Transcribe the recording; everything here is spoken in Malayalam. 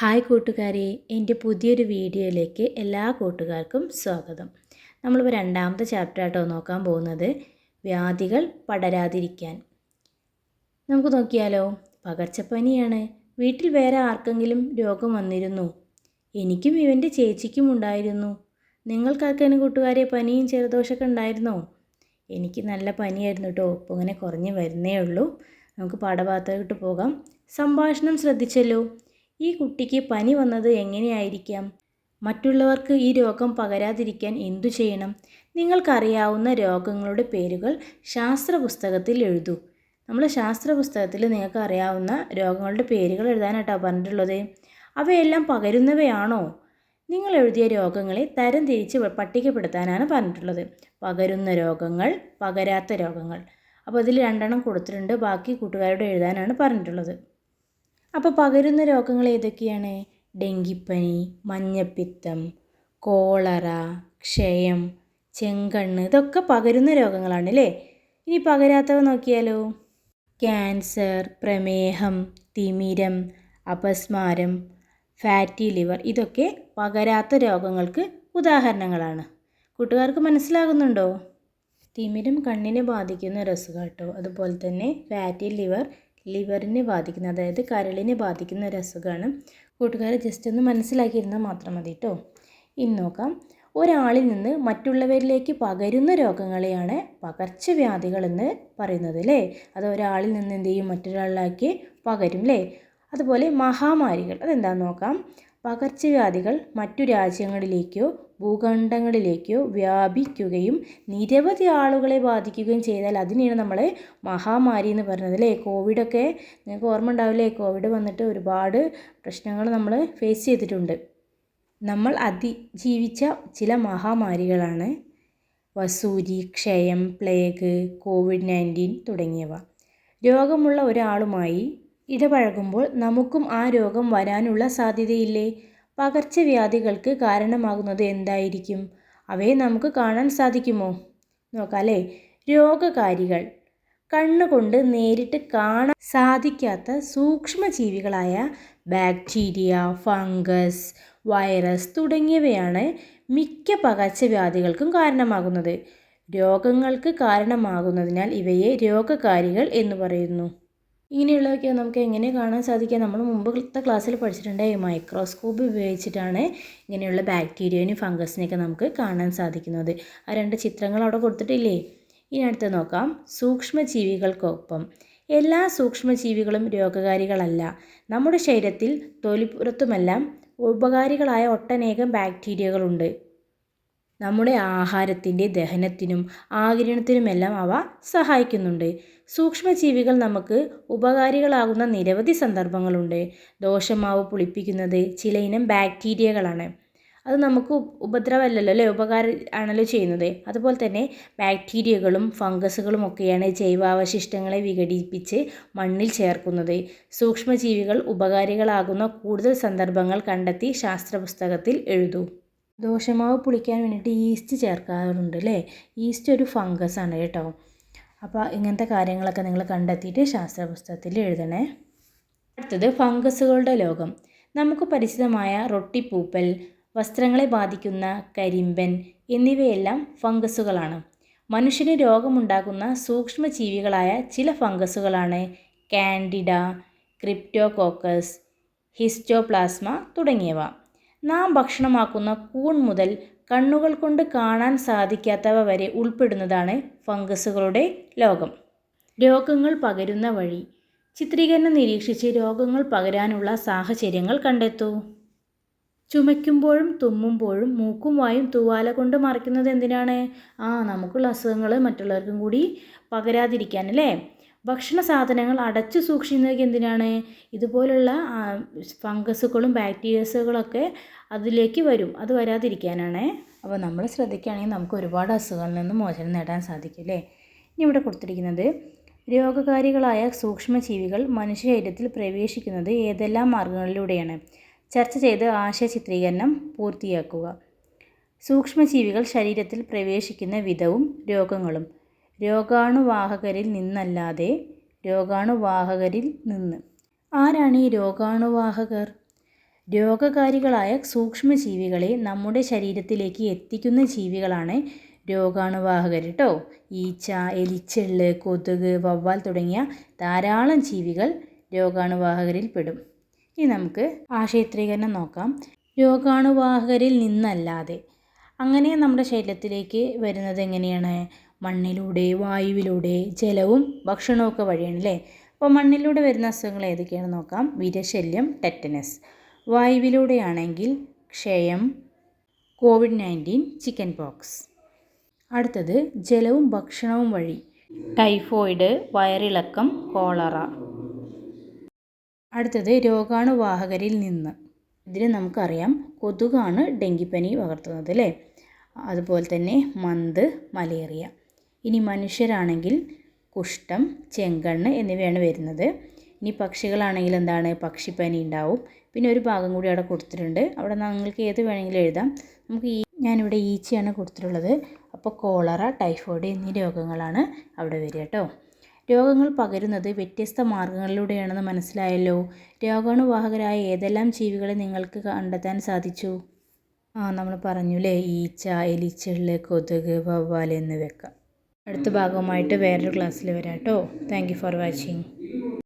ഹായ് കൂട്ടുകാരെ എന്റെ പുതിയൊരു വീഡിയോയിലേക്ക് എല്ലാ കൂട്ടുകാർക്കും സ്വാഗതം. നമ്മളിപ്പോൾ രണ്ടാമത്തെ ചാപ്റ്റർ നോക്കാൻ പോകുന്നത് വ്യാധികൾ പടരാതിരിക്കാൻ. നമുക്ക് നോക്കിയാലോ പകർച്ചപ്പനിയാണ്. വീട്ടിൽ വേറെ ആർക്കെങ്കിലും രോഗം വന്നിരുന്നു. എനിക്കും ഇവന്റെ ചേച്ചിക്കും ഉണ്ടായിരുന്നു. നിങ്ങൾക്കാർക്കെങ്കിലും കൂട്ടുകാരെ പനിയും ചെറുദോഷമൊക്കെ ഉണ്ടായിരുന്നോ? എനിക്ക് നല്ല പനിയായിരുന്നു കേട്ടോ ഇപ്പോൾ ഇങ്ങനെ കുറഞ്ഞ് വരുന്നേ ഉള്ളൂ. നമുക്ക് പാഠഭാഗത്തോട്ട് പോകാം. സംഭാഷണം ശ്രദ്ധിച്ചല്ലോ. ഈ കുട്ടിക്ക് പനി വന്നത് എങ്ങനെയായിരിക്കാം? മറ്റുള്ളവർക്ക് ഈ രോഗം പകരാതിരിക്കാൻ എന്തു ചെയ്യണം? നിങ്ങൾക്കറിയാവുന്ന രോഗങ്ങളുടെ പേരുകൾ ശാസ്ത്ര പുസ്തകത്തിൽ എഴുതൂ. നമ്മൾ ശാസ്ത്ര പുസ്തകത്തിൽ നിങ്ങൾക്ക് അറിയാവുന്ന രോഗങ്ങളുടെ പേരുകൾ എഴുതാനായിട്ടാണ് പറഞ്ഞിട്ടുള്ളത്. അവയെല്ലാം പകരുന്നവയാണോ? നിങ്ങൾ എഴുതിയ രോഗങ്ങളെ തരം തിരിച്ച് പട്ടികപ്പെടുത്താനാണ് പറഞ്ഞിട്ടുള്ളത്. പകരുന്ന രോഗങ്ങൾ പകരാത്ത രോഗങ്ങൾ. അപ്പോൾ ഇതിൽ രണ്ടെണ്ണം കൊടുത്തിട്ടുണ്ട്. ബാക്കി കൂട്ടുകാരോട് എഴുതാനാണ് പറഞ്ഞിട്ടുള്ളത്. അപ്പോൾ പകരുന്ന രോഗങ്ങൾ ഏതൊക്കെയാണ്? ഡെങ്കിപ്പനി മഞ്ഞപ്പിത്തം കോളറ ക്ഷയം ചെങ്കണ്ണ് ഇതൊക്കെ പകരുന്ന രോഗങ്ങളാണ് അല്ലേ ഇനി പകരാത്തവ നോക്കിയാലോ? ക്യാൻസർ പ്രമേഹം തിമിരം അപസ്മാരം ഫാറ്റി ലിവർ ഇതൊക്കെ പകരാത്ത രോഗങ്ങൾക്ക് ഉദാഹരണങ്ങളാണ്. കൂട്ടുകാർക്ക് മനസ്സിലാകുന്നുണ്ടോ? തിമിരം കണ്ണിനെ ബാധിക്കുന്ന ഒരു അതുപോലെ തന്നെ ഫാറ്റി ലിവർ ലിവറിനെ ബാധിക്കുന്ന അതായത് കരളിനെ ബാധിക്കുന്ന ഒരു അസുഖമാണ്. കൂട്ടുകാരെ ജസ്റ്റ് ഒന്ന് മനസ്സിലാക്കിയിരുന്നാൽ മാത്രം മതി കേട്ടോ ഇനി നോക്കാം. ഒരാളിൽ നിന്ന് മറ്റുള്ളവരിലേക്ക് പകരുന്ന രോഗങ്ങളെയാണ് പകർച്ചവ്യാധികളെന്ന് പറയുന്നത് അല്ലേ അത് ഒരാളിൽ നിന്ന് എന്ത് ചെയ്യും? മറ്റൊരാളിലേക്ക് പകരും അല്ലേ അതുപോലെ മഹാമാരികൾ അതെന്താണെന്ന് നോക്കാം. പകർച്ചവ്യാധികൾ മറ്റു രാജ്യങ്ങളിലേക്കോ ഭൂഖണ്ഡങ്ങളിലേക്കോ വ്യാപിക്കുകയും നിരവധി ആളുകളെ ബാധിക്കുകയും ചെയ്താൽ അതിനെയാണ് നമ്മൾ മഹാമാരി എന്ന് പറയുന്നത് അല്ലേ? കോവിഡൊക്കെ നിങ്ങൾക്ക് ഓർമ്മ ഉണ്ടാവില്ലേ കോവിഡ് വന്നിട്ട് ഒരുപാട് പ്രശ്നങ്ങൾ നമ്മൾ ഫേസ് ചെയ്തിട്ടുണ്ട്. നമ്മൾ അതിജീവിച്ച ചില മഹാമാരികളാണ് വസൂരി ക്ഷയം പ്ലേഗ് കോവിഡ് നയന്റീൻ തുടങ്ങിയവ. രോഗമുള്ള ഒരാളുമായി ഇടപഴകുമ്പോൾ നമുക്കും ആ രോഗം വരാനുള്ള സാധ്യതയില്ലേ? പകർച്ചവ്യാധികൾക്ക് കാരണമാകുന്നത് എന്തായിരിക്കും? അവയെ നമുക്ക് കാണാൻ സാധിക്കുമോ? നോക്കാം അല്ലേ രോഗകാരികൾ. കണ്ണുകൊണ്ട് നേരിട്ട് കാണാൻ സാധിക്കാത്ത സൂക്ഷ്മജീവികളായ ബാക്ടീരിയ ഫംഗസ് വൈറസ് തുടങ്ങിയവയാണ് മിക്ക പകർച്ചവ്യാധികൾക്കും കാരണമാകുന്നത്. രോഗങ്ങൾക്ക് കാരണമാകുന്നതിനാൽ ഇവയെ രോഗകാരികൾ എന്ന് പറയുന്നു. ഇങ്ങനെയുള്ളതൊക്കെ നമുക്ക് എങ്ങനെ കാണാൻ സാധിക്കുക നമ്മൾ മുമ്പത്തെ ക്ലാസ്സിൽ പഠിച്ചിട്ടുണ്ട് ഈ മൈക്രോസ്കോപ്പ് ഉപയോഗിച്ചിട്ടാണ് ഇങ്ങനെയുള്ള ബാക്ടീരിയനും ഫംഗസിനെയൊക്കെ നമുക്ക് കാണാൻ സാധിക്കുന്നത്. ആ രണ്ട് ചിത്രങ്ങൾ അവിടെ കൊടുത്തിട്ടില്ലേ? ഇനി അടുത്ത് നോക്കാം. സൂക്ഷ്മജീവികൾക്കൊപ്പം. എല്ലാ സൂക്ഷ്മജീവികളും രോഗകാരികളല്ല. നമ്മുടെ ശരീരത്തിൽ തൊലിപ്പുറത്തുമെല്ലാം ഉപകാരികളായ ഒട്ടനേകം ബാക്ടീരിയകളുണ്ട് നമ്മുടെ ആഹാരത്തിന്റെ ദഹനത്തിനും ആകിരണത്തിനുമെല്ലാം അവ സഹായിക്കുന്നുണ്ട്. സൂക്ഷ്മജീവികൾ നമുക്ക് ഉപകാരികളാകുന്ന നിരവധി സന്ദർഭങ്ങളുണ്ട്. ദോഷമാവ് പുളിപ്പിക്കുന്നത് ചില ഇനം ബാക്ടീരിയകളാണ്. അത് നമുക്ക് ഉപദ്രവമല്ലല്ലോ അല്ലേ? ഉപകാരം ആണല്ലോ ചെയ്യുന്നത്. അതുപോലെ തന്നെ ബാക്ടീരിയകളും ഫംഗസുകളും ഒക്കെയാണ് ജൈവാവശിഷ്ടങ്ങളെ വിഘടിപ്പിച്ച് മണ്ണിൽ ചേർക്കുന്നത്. സൂക്ഷ്മജീവികൾ ഉപകാരികളാകുന്ന കൂടുതൽ സന്ദർഭങ്ങൾ കണ്ടെത്തി ശാസ്ത്രപുസ്തകത്തിൽ എഴുതൂ. ദോശമാവ് പുളിക്കാൻ വേണ്ടിയിട്ട് ഈസ്റ്റ് ചേർക്കാറുണ്ട് അല്ലേ? ഈസ്റ്റ് ഒരു ഫംഗസ് ആണ് കേട്ടോ. അപ്പോൾ ഇങ്ങനത്തെ കാര്യങ്ങളൊക്കെ നിങ്ങൾ കണ്ടെത്തിയിട്ട് ശാസ്ത്രപുസ്തകത്തിൽ എഴുതണേ. അടുത്തത് ഫംഗസുകളുടെ ലോകം. നമുക്ക് പരിചിതമായ റൊട്ടിപ്പൂപ്പൽ വസ്ത്രങ്ങളെ ബാധിക്കുന്ന കരിമ്പൻ എന്നിവയെല്ലാം ഫംഗസുകളാണ്. മനുഷ്യന് രോഗമുണ്ടാക്കുന്ന സൂക്ഷ്മജീവികളായ ചില ഫംഗസുകളാണ് കാൻഡിഡ ക്രിപ്റ്റോകോക്കസ് ഹിസ്റ്റോപ്ലാസ്മ തുടങ്ങിയവ. നാം ഭക്ഷണമാക്കുന്ന കൂൺ മുതൽ കണ്ണുകൾ കൊണ്ട് കാണാൻ സാധിക്കാത്തവ വരെ ഉൾപ്പെടുന്നതാണ് ഫംഗസുകളുടെ ലോകം. രോഗങ്ങൾ പകരുന്ന വഴി. ചിത്രീകരണം നിരീക്ഷിച്ച് രോഗങ്ങൾ പകരാനുള്ള സാഹചര്യങ്ങൾ കണ്ടെത്തൂ. ചുമയ്ക്കുമ്പോഴും തുമ്മുമ്പോഴും മൂക്കും വായും തൂവാല കൊണ്ട് മറയ്ക്കുന്നത് എന്തിനാണ്? ആ നമുക്കുള്ള അസുഖങ്ങൾ മറ്റുള്ളവർക്കും കൂടി പകരാതിരിക്കാൻ അല്ലേ? ഭക്ഷണ സാധനങ്ങൾ അടച്ചു സൂക്ഷിക്കുന്നത് എന്തിനാണ്? ഇതുപോലുള്ള ഫംഗസുകളും ബാക്ടീരിയസുകളൊക്കെ അതിലേക്ക് വരും. അത് വരാതിരിക്കാനാണ്. അപ്പോൾ നമ്മൾ ശ്രദ്ധിക്കുകയാണെങ്കിൽ നമുക്ക് ഒരുപാട് അസുഖങ്ങളിൽ നിന്ന് മോചനം നേടാൻ സാധിക്കും അല്ലേ? ഇനി ഇവിടെ കൊടുത്തിരിക്കുന്നത് രോഗകാരികളായ സൂക്ഷ്മജീവികൾ മനുഷ്യശരീരത്തിൽ പ്രവേശിക്കുന്നത് ഏതെല്ലാം മാർഗങ്ങളിലൂടെയാണ്? ചർച്ച ചെയ്ത് ആശയ ചിത്രീകരണം പൂർത്തിയാക്കുക. സൂക്ഷ്മജീവികൾ ശരീരത്തിൽ പ്രവേശിക്കുന്ന വിധവും രോഗങ്ങളും. രോഗാണുവാഹകരിൽ നിന്നല്ലാതെ രോഗാണുവാഹകരിൽ നിന്ന്. ആരാണ് ഈ രോഗാണുവാഹകർ? രോഗകാരികളായ സൂക്ഷ്മജീവികളെ നമ്മുടെ ശരീരത്തിലേക്ക് എത്തിക്കുന്ന ജീവികളാണ് രോഗാണുവാഹകർ കേട്ടോ ഈച്ച എലിച്ചെള്ള് കൊതുക് വവ്വാൽ തുടങ്ങിയ ധാരാളം ജീവികൾ രോഗാണുവാഹകരിൽ പെടും. ഇനി നമുക്ക് ആശയത്രീകരണം നോക്കാം. രോഗാണുവാഹകരിൽ നിന്നല്ലാതെ. അങ്ങനെ നമ്മുടെ ശരീരത്തിലേക്ക് വരുന്നത് എങ്ങനെയാണ്? മണ്ണിലൂടെ വായുവിലൂടെ ജലവും ഭക്ഷണവും വഴിയാണ് അല്ലേ അപ്പോൾ മണ്ണിലൂടെ വരുന്ന അസുഖങ്ങൾ ഏതൊക്കെയാണെന്ന് നോക്കാം. വിരശല്യം ടെറ്റനസ് വായുവിലൂടെയാണെങ്കിൽ ക്ഷയം കോവിഡ് നയന്റീൻ ചിക്കൻ പോക്സ് അടുത്തത് ജലവും ഭക്ഷണവും വഴി. ടൈഫോയിഡ് വയറിളക്കം കോളറ. അടുത്തത് രോഗാണുവാഹകരിൽ നിന്ന്. ഇതിന് നമുക്കറിയാം. കൊതുകാണ് ഡെങ്കിപ്പനി പകർത്തുന്നത് അല്ലേ? അതുപോലെ തന്നെ മന്ത് മലേറിയ. ഇനി മനുഷ്യരാണെങ്കിൽ കുഷ്ഠം ചെങ്കണ്ണ് എന്നിവയാണ് വരുന്നത്. ഇനി പക്ഷികളാണെങ്കിൽ എന്താണ്? പക്ഷിപ്പനി ഉണ്ടാവും. പിന്നെ ഒരു ഭാഗം കൂടി അവിടെ കൊടുത്തിട്ടുണ്ട്. അവിടെ നിങ്ങൾക്ക് ഏത് വേണമെങ്കിലും എഴുതാം. നമുക്ക് ഈ ഞാനിവിടെ ഈച്ചയാണ് കൊടുത്തിട്ടുള്ളത്. അപ്പോൾ കോളറ ടൈഫോയിഡ് എന്നീ രോഗങ്ങളാണ് അവിടെ വരിക കേട്ടോ. രോഗങ്ങൾ പകരുന്നത് വ്യത്യസ്ത മാർഗങ്ങളിലൂടെയാണെന്ന് മനസ്സിലായല്ലോ. രോഗാണുവാഹകരായ ഏതെല്ലാം ജീവികളെ നിങ്ങൾക്ക് കണ്ടെത്താൻ സാധിച്ചു? ആ നമ്മൾ പറഞ്ഞു അല്ലേ ഈച്ച എലിച്ചെള്ള് കൊതുക് വവ്വാൽ എന്നിവയൊക്കെ. അടുത്ത ഭാഗവുമായിട്ട് വേറൊരു ക്ലാസ്സിൽ വരാം കേട്ടോ. Thank for watching